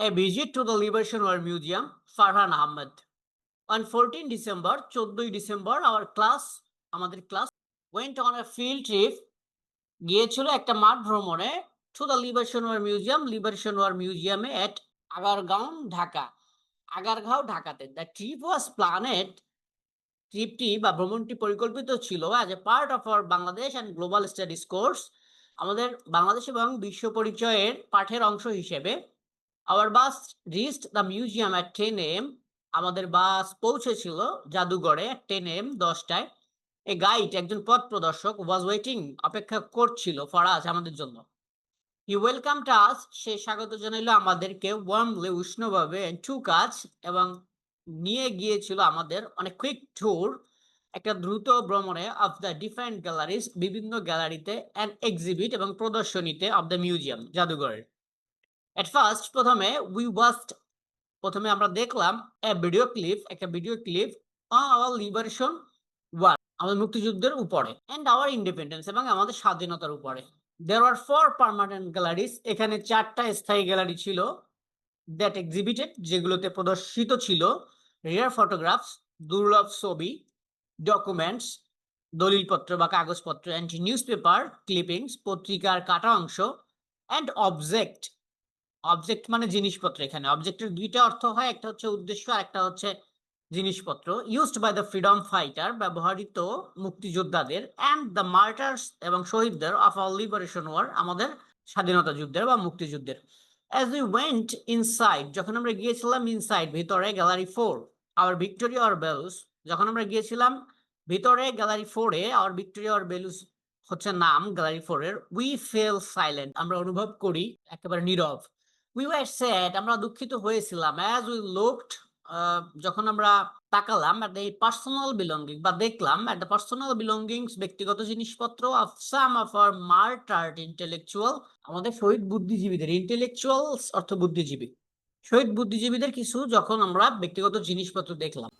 a visit to the Liberation War Museum, Farhan Ahmed. On 14 December, 14 December our class, আমাদের class went on a field trip, গিয়েছিল একটা মাঠ ভ্রমণে to the Liberation War Museum, Liberation War Museum at Agargaon, Dhaka. Agargaon, ঢাকাতে। The trip was planned ট্রিপটি বা ভ্রমণটি পরিকল্পিত ছিল as a part of our Bangladesh and global studies course আমাদের বাংলাদেশ এবং বিশ্ব পরিচয়ের পাঠের অংশ হিসেবে our bus reached the museum at ten AM আমাদের বাস পৌঁছেছিল জাদুঘরে টেন এম দশটায়। এ গাইড একজন পথ প্রদর্শক ওয়াজ ওয়েটিং অপেক্ষা করছিল ফরাজ আমাদের জন্য। হি ওয়েলকাম টাস সে স্বাগত জানাইলো আমাদেরকে ওয়ার্মলি উষ্ণভাবে টু কাজ, এবং নিয়ে গিয়েছিল আমাদের অনেক কুইক ট্যুর একটা দ্রুত ভ্রমণে অফ দ্য ডিফারেন্ট গ্যালারিজ বিভিন্ন গ্যালারিতে অ্যান্ড এক্সিবিট এবং প্রদর্শনীতে অফ দ্য মিউজিয়াম জাদুঘরের। এট ফার্স্ট প্রথমে উই ওয়াস্ট প্রথমে আমরা দেখলাম এ ভিডিও ক্লিপ একটা video clip our liberation war আমাদের মুক্তিযুদ্ধের উপরে অ্যান্ড আওয়ার ইন্ডিপেন্ডেন্স এবং আমাদের স্বাধীনতার উপরে। There are four permanent galleries এখানে চারটা স্থায়ী গ্যালারি ছিল দ্যাট এক্সিবিটেড যেগুলোতে প্রদর্শিত ছিল রেয়ার ফটোগ্রাফস দুর্লভ ছবি ডকুমেন্টস দলিলপত্র বা কাগজপত্র অ্যান্ড নিউজ পেপার ক্লিপিংস পত্রিকার কাটা অংশ অ্যান্ড অবজেক্ট অবজেক্ট মানে জিনিসপত্র এখানে। অবজেক্টের দুইটা অর্থ হয়, একটা হচ্ছে উদ্দেশ্য, আর একটা হচ্ছে জিনিসপত্র। Used by the freedom fighter ব্যবহৃত মুক্তিযোদ্ধাদের অ্যান্ড দ্য মার্টার্স এবং শহীদদের অফ আল লিবারেশন ওয়ার আমাদের স্বাধীনতা যুদ্ধের বা মুক্তিযুদ্ধের। অ্যাজ উই ওয়েন্ট ইনসাইড যখন আমরা গিয়েছিলাম ইনসাইড ভিতরে গ্যালারি ফোর আওয়ার ভিক্টোরিয়া আর বেলুস যখন আমরা গিয়েছিলাম ভিতরে গ্যালারি ফোরে আওয়ার ভিক্টোরিয়া আর বেলুস হচ্ছে নাম গ্যালারি ফোরের উই ফেল সাইলেন্ট আমরা অনুভব করি একেবারে নীরব। উই ওয়ার স্যাড আমরা দুঃখিত হয়েছিলাম. অ্যাজ উই লুকড যখন আমরা তাকালাম অ্যাট এই পার্সোনাল বিলঙ্গিং বা দেখলাম অ্যাট দ্য পার্সোনাল বিলঙ্গিংস ব্যক্তিগত জিনিসপত্র of some of our martyred intellectual আমাদের শহীদ বুদ্ধিজীবীদের ইন্টেলেকচুয়ালস অর্থ বুদ্ধিজীবী শহীদ বুদ্ধিজীবীদের কিছু যখন আমরা ব্যক্তিগত জিনিসপত্র দেখলাম।